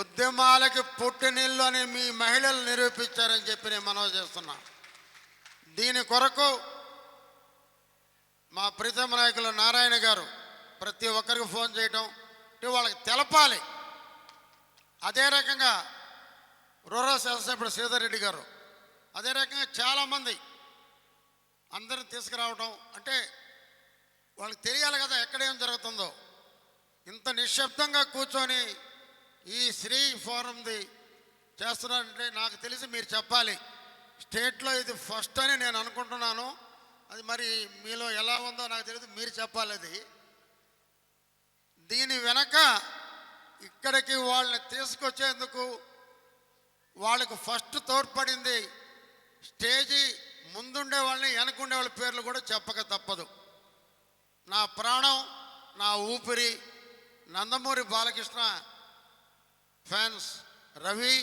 ఉద్యమాలకి పుట్టినిల్లు అని మీ మహిళలు నిరూపించారని చెప్పి నేను మనవి చేస్తున్నా. దీని కొరకు మా ప్రీతమ నాయకులు నారాయణ గారు ప్రతి ఒక్కరికి ఫోన్ చేయటం వాళ్ళకి తెలపాలి. అదే రకంగా రూరల్ శాసనసభ్యుడు శ్రీధర్ రెడ్డి గారు అదే రకంగా చాలామంది అందరిని తీసుకురావటం అంటే వాళ్ళకి తెలియాలి కదా ఎక్కడ ఏం జరుగుతుందో. ఇంత నిశ్శబ్దంగా కూర్చొని ఈ శ్రీ ఫోరంది చేస్తున్నారంటే నాకు తెలిసి మీరు చెప్పాలి. స్టేట్లో ఇది ఫస్ట్ అని నేను అనుకుంటున్నాను. అది మరి మీలో ఎలా ఉందో నాకు తెలియదు మీరు చెప్పాలి అది. దీని వెనక ఇక్కడికి వాళ్ళని తీసుకొచ్చేందుకు వాళ్ళకు ఫస్ట్ తోడ్పడింది స్టేజీ ముందుండే వాళ్ళని వెనకుండే వాళ్ళ పేర్లు కూడా చెప్పక తప్పదు. నా ప్రాణం నా ఊపిరి నందమూరి బాలకృష్ణ ఫ్యాన్స్ రవి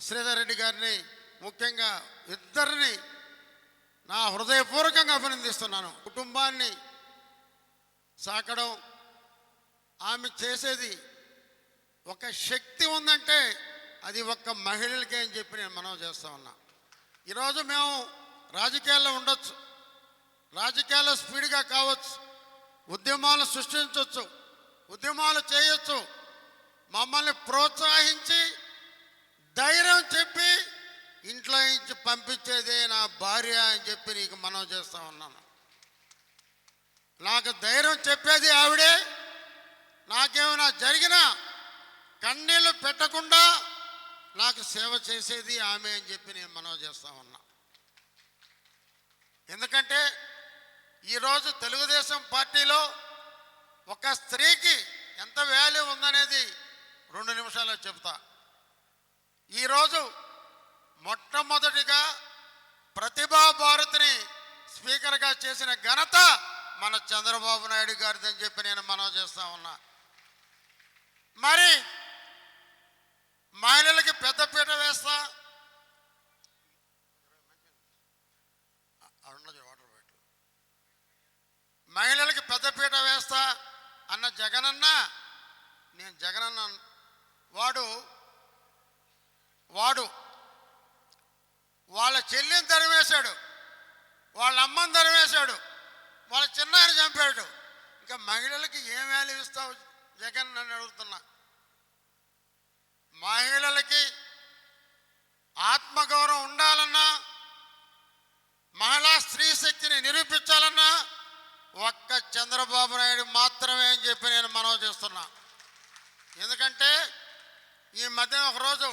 శ్రీధర్ రెడ్డి గారిని ముఖ్యంగా ఇద్దరిని నా హృదయపూర్వకంగా అభినందిస్తున్నాను. కుటుంబాన్ని సాకడం ఆమె చేసేది ఒక శక్తి ఉందంటే అది ఒక్క మహిళలకే అని చెప్పి నేను మనం చేస్తా ఉన్నా. ఈరోజు మేము రాజకీయాల్లో ఉండొచ్చు రాజకీయాల్లో స్పీడ్గా కావచ్చు ఉద్యమాలు సృష్టించవచ్చు ఉద్యమాలు చేయొచ్చు మమ్మల్ని ప్రోత్సహించి ధైర్యం చెప్పి ఇంట్లో నుంచి పంపించేదే నా భార్య అని చెప్పి నీకు మనం చేస్తా ఉన్నాను. నాకు ధైర్యం చెప్పేది ఆవిడే. నాకేమైనా జరిగినా కన్నీళ్ళు పెట్టకుండా నాకు సేవ చేసేది ఆమె అని చెప్పి నేను మనవి చేస్తా ఉన్నా. ఎందుకంటే ఈరోజు తెలుగుదేశం పార్టీలో ఒక స్త్రీకి ఎంత వాల్యూ ఉందనేది రెండు నిమిషాలు చెప్తా. ఈరోజు మొట్టమొదటిగా ప్రతిభా భారతిని స్పీకర్గా చేసిన ఘనత మన చంద్రబాబు నాయుడు గారిదని చెప్పి నేను మనవి చేస్తా ఉన్నా. మరి మహిళలకి పెద్దపీట వేస్తా. మహిళలకి పెద్దపీట వేస్తా. అన్న జగనన్న నేను జగనన్న వాడు వాడు వాళ్ళ చెల్లిని తరివేశాడు వాళ్ళ అమ్మని తరివేశాడు వాళ్ళ చిన్నాయన చంపాడు. ఇంకా మహిళలకి ఏం వాల్యూ ఇస్తావు? జగన్ నన్ను అడుగుతున్నా. మహిళలకి ఆత్మగౌరవం ఉండాలన్నా మహిళా స్త్రీ శక్తిని నిరూపించాలన్నా ఒక్క చంద్రబాబు నాయుడు మాత్రమే అని చెప్పి నేను మనవి చేస్తున్నా. ఎందుకంటే ఈ మధ్య ఒకరోజు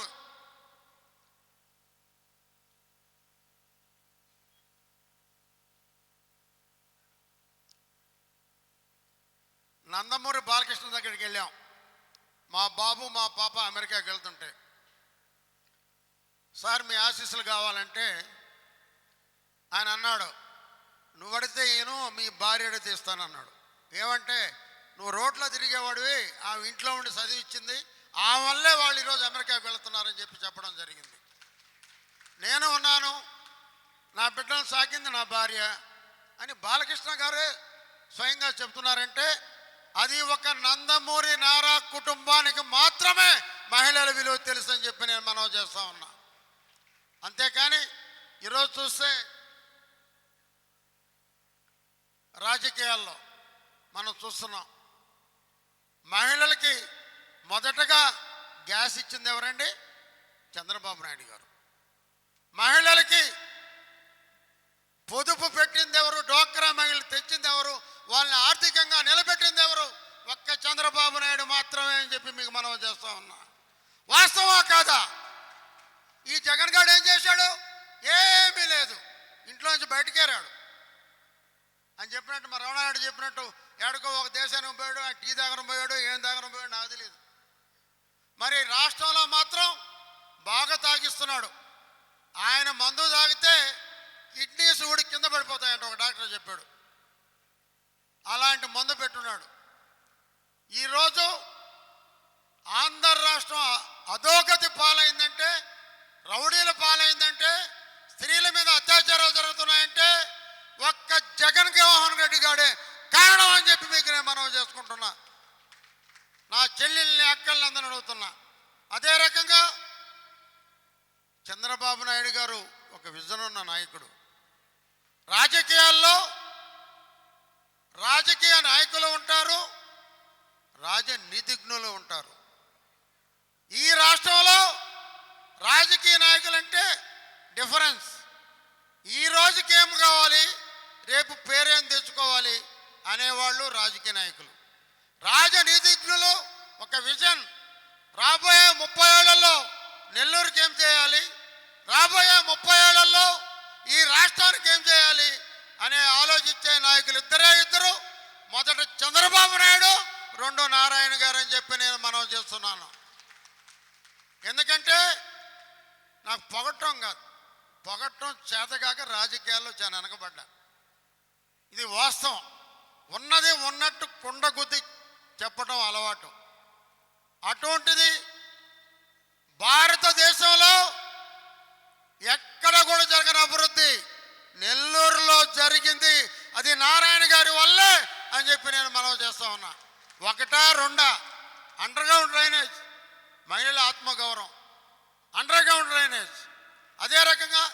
నందమూరి బాలకృష్ణ దగ్గరికి వెళ్ళాం. మా బాబు మా పాప అమెరికాకి వెళ్తుంటే. సార్ మీ ఆశీస్సులు కావాలంటే ఆయన అన్నాడు. నువ్వు అడిగితే ఈయను మీ భార్య అడిగితే ఇస్తానన్నాడు. ఏమంటే నువ్వు రోడ్లో తిరిగేవాడివి ఆ ఇంట్లో ఉండి చదివిచ్చింది ఆ వల్లే వాళ్ళు ఈరోజు అమెరికాకి వెళుతున్నారని చెప్పి చెప్పడం జరిగింది. నేను ఉన్నాను నా బిడ్డను సాకింది నా భార్య అని బాలకృష్ణ గారే స్వయంగా చెప్తున్నారంటే అది ఒక నందమూరి నారా కుటుంబానికి మాత్రమే మహిళల విలువ తెలుసు అని చెప్పి నేను మనవి చేస్తా ఉన్నా. అంతేకాని ఈరోజు చూస్తే రాజకీయాల్లో మనం చూస్తున్నాం మహిళలకి మొదటగా గ్యాస్ ఇచ్చింది ఎవరండి? చంద్రబాబు నాయుడు గారు. మహిళలకి పొదుపు పెట్టింది ఎవరు? డోక్రా మహిళలు తెచ్చింది ఎవరు? వాళ్ళని ఆర్థికంగా నిలబెట్టింది ఎవరు? ఒక్క చంద్రబాబు నాయుడు మాత్రమే అని చెప్పి మీకు మనం చేస్తా ఉన్నా. వాస్తవా కాదా? ఈ జగన్ గారు ఏం చేశాడు? ఏమీ లేదు. ఇంట్లో నుంచి బయటికే అని చెప్పినట్టు మా రమణారెడ్డి చెప్పినట్టు ఎక్కడికో ఒక దేశానికి పోయాడు ఆ టీ దగ్గర పోయాడు ఏం దగ్గర పోయాడు నాకు తెలియదు మరి రాష్ట్రంలో మాత్రం బాగా తాగిస్తున్నాడు. ఆయన మందు తాగితే కిడ్నీస్ సూడి కింద పడిపోతాయంట ఒక డాక్టర్ చెప్పాడు. అలాంటి మందు పెట్టున్నాడు. ఈరోజు ఆంధ్ర రాష్ట్రం అధోగతి పాలైందంటే రౌడీల పాలైందంటే స్త్రీల మీద అత్యాచారాలు జరుగుతున్నాయంటే ఒక్క జగన్ జగన్మోహన్ రెడ్డి గాడే కారణం అని చెప్పి మీకు నేను మనం అందరూ అడుగుతున్నా. అదే రకంగా చంద్రబాబు నాయుడు గారు ఒక విజన్ ఉన్న నాయకుడు. రాజకీయాల్లో రాజకీయ నాయకులు ఉంటారు రాజనీతిజ్ఞులు ఉంటారు. ఈ రాష్ట్రంలో రాజకీయ నాయకులంటే డిఫరెన్స్. ఈ రోజుకి ఏం కావాలి? రేపు పేరేం తెచ్చుకోవాలి అనేవాళ్ళు రాజకీయ నాయకులు. రాజనీతిజ్ఞులు ఒక విజన్. రాబోయే ముప్పై ఏళ్ళలో నెల్లూరుకి ఏం చేయాలి? రాబోయే ముప్పై ఏళ్ళలో ఈ రాష్ట్రానికి ఏం చేయాలి? అనే ఆలోచించే నాయకులు ఇద్దరే ఇద్దరు. మొదట చంద్రబాబు నాయుడు రెండో నారాయణ గారు అని చెప్పి నేను మనం చేస్తున్నాను. ఎందుకంటే నాకు పొగట్టం కాదు. పొగట్టం చేతగాక రాజకీయాల్లో చాలా వెనకబడ్డా. ఇది వాస్తవం. ఉన్నది ఉన్నట్టు కుండగుద్ది చెప్పడం అలవాటు. అటువంటిది భారతదేశంలో ఎక్కడ కూడా జరగని అభివృద్ధి నెల్లూరులో జరిగింది. అది నారాయణ గారి వల్లే అని చెప్పి నేను మనవి చేస్తా ఉన్నా. ఒకటా రెండా అండర్గ్రౌండ్ డ్రైనేజ్ మహిళల ఆత్మగౌరవం అండర్గ్రౌండ్ డ్రైనేజ్. అదే రకంగా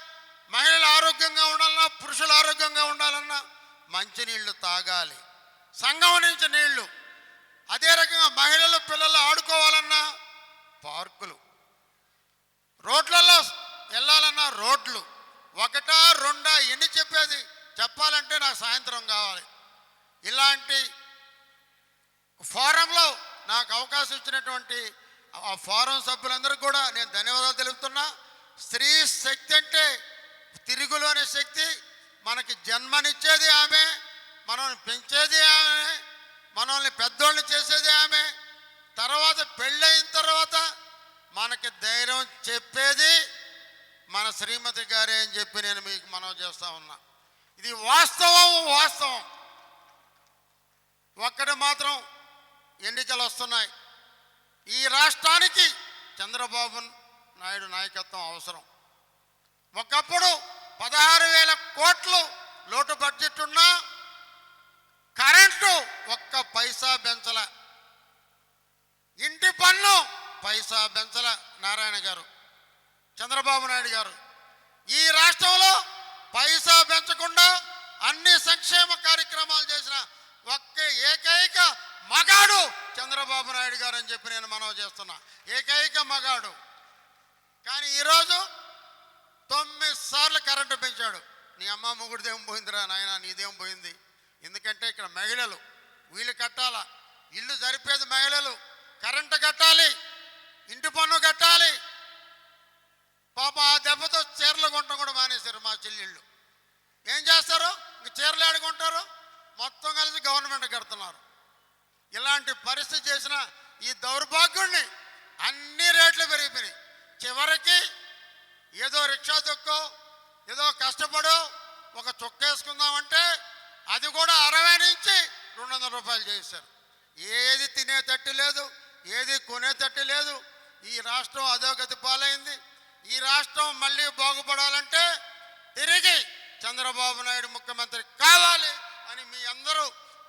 మహిళలు ఆరోగ్యంగా ఉండాలన్నా పురుషులు ఆరోగ్యంగా ఉండాలన్నా మంచినీళ్ళు తాగాలి. సంఘం నుంచి నీళ్ళు అదే రకంగా మహిళలు పిల్లలు ఆడుకోవాలన్నా పార్కులు. రోడ్లలో వెళ్ళాలన్నా రోడ్లు. ఒకటా రెండా ఎన్ని చెప్పేది? చెప్పాలంటే నాకు సాయంత్రం కావాలి. ఇలాంటి ఫారంలో నాకు అవకాశం ఇచ్చినటువంటి ఆ ఫారం సభ్యులందరూ కూడా నేను ధన్యవాదాలు తెలుపుతున్నా. స్త్రీ శక్తి అంటే తిరుగులోని శక్తి. మనకి జన్మనిచ్చేది ఆమె మనల్ని పెంచేది ఆమె. మనల్ని పెద్దోళ్ళు చేసేది ఆమె. తర్వాత పెళ్ళయిన తర్వాత మనకి ధైర్యం చెప్పేది మన శ్రీమతి గారే అని చెప్పి నేను మీకు మనవి చేస్తా ఉన్నా. ఇది వాస్తవం వాస్తవం. ఒక్కటి మాత్రం ఎన్నికలు వస్తున్నాయి. ఈ రాష్ట్రానికి చంద్రబాబు నాయుడు నాయకత్వం అవసరం. ఒకప్పుడు పదహారు వేల కోట్లు లోటు బడ్జెట్ ఉన్నా కరెంటు ఒక్క పైసా పెంచల. ఇంటి పన్ను పైసా పెంచల నారాయణ గారు. చంద్రబాబు నాయుడు గారు. ఈ రాష్ట్రంలో పైసా పెంచకుండా అన్ని సంక్షేమ కార్యక్రమాలు చేసిన ఒక్క ఏకైక మగాడు చంద్రబాబు నాయుడు గారు అని చెప్పి నేను మనవి చేస్తున్నా. ఏకైక మగాడు. కానీ ఈరోజు తొమ్మిది సార్లు కరెంటు పెంచాడు. నీ అమ్మ మొగుడిదేం పోయిందిరా నాయన నీదేం పోయింది? ఎందుకంటే ఇక్కడ మహిళలు వీళ్ళు కట్టాలా? ఇల్లు జరిపేది మహిళలు. కరెంటు కట్టాలి. ఇంటి పన్ను కట్టాలి. పాప ఆ దెబ్బతో చీరలు కొంటాం కూడా మానేశారు మా చెల్లెళ్ళు. ఏం చేస్తారు? ఇంక చీరలు ఆడుకుంటారు మొత్తం కలిసి గవర్నమెంట్ కడుతున్నారు. ఇలాంటి పరిస్థితి చేసిన ఈ దౌర్భాగ్యుణ్ణి అన్ని రేట్లు పెరిగిపోయినాయి. చివరికి ఏదో రిక్షా దొక్కో ఏదో కష్టపడో ఒక చొక్కేసుకుందామంటే అది కూడా అరవై నుంచి రెండు వందల రూపాయలు చేశారు. ఏది తినేటట్టు లేదు ఏది కొనేటట్టు లేదు. ఈ రాష్ట్రం అధోగతి పాలైంది. ఈ రాష్ట్రం మళ్ళీ బాగుపడాలంటే తిరిగి చంద్రబాబు నాయుడు ముఖ్యమంత్రి కావాలి అని మీ అందరూ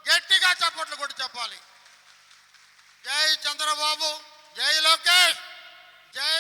గట్టిగా చప్పట్లు కొట్టి చెప్పాలి. జై చంద్రబాబు జై లోకేష్ జై